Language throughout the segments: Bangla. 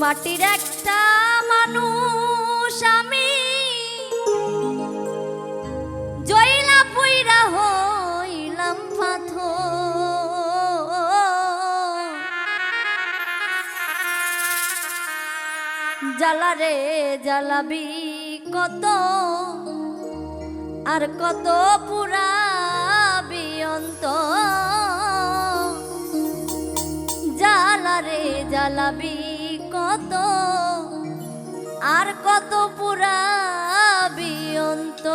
মাটির একটা মানুষ আমি। জয়লা পুইরা হইলাম পাথর। জ্বালারে জ্বালাবি কত, আর কত পুরাবি অন্ত জ্বালারে জ্বালাবি কত আর কত পুরাবি অন্ত।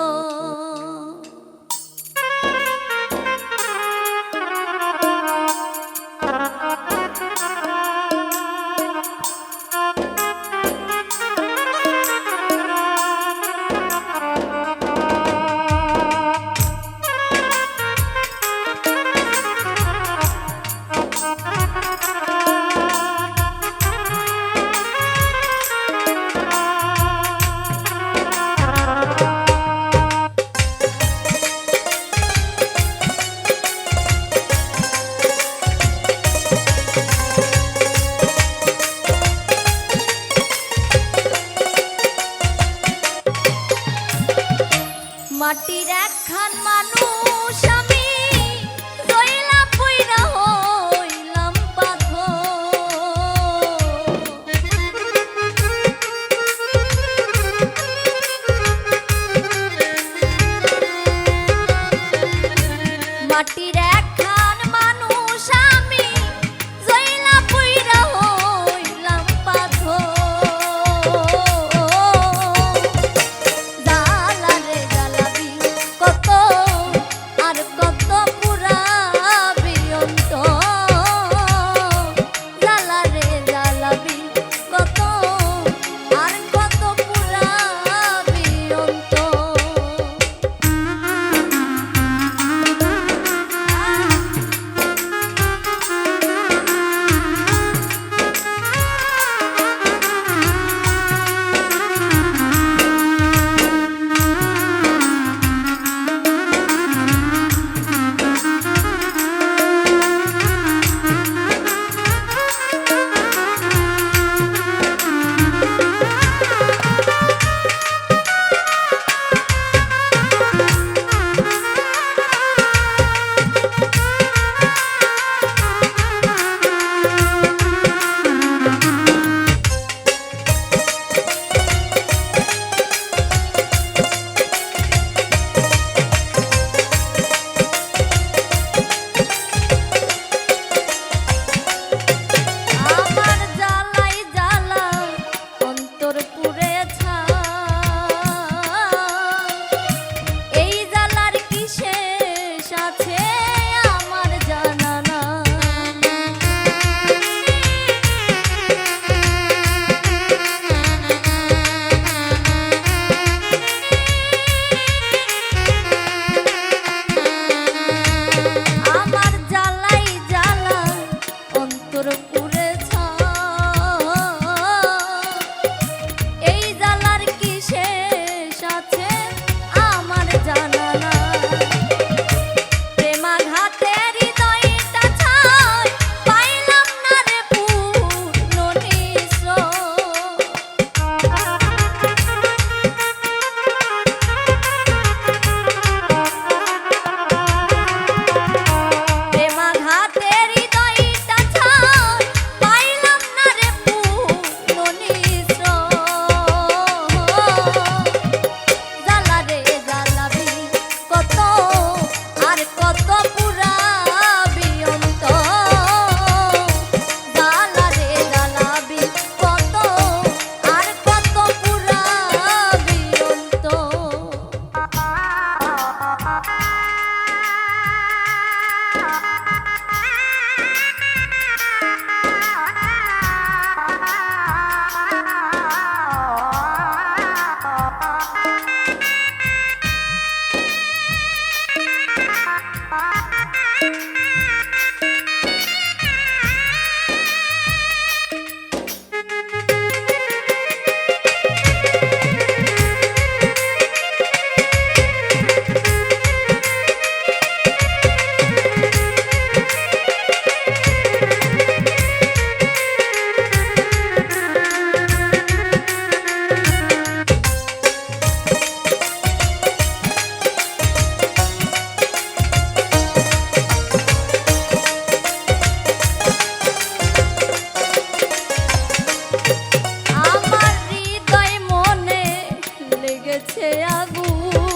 আগুন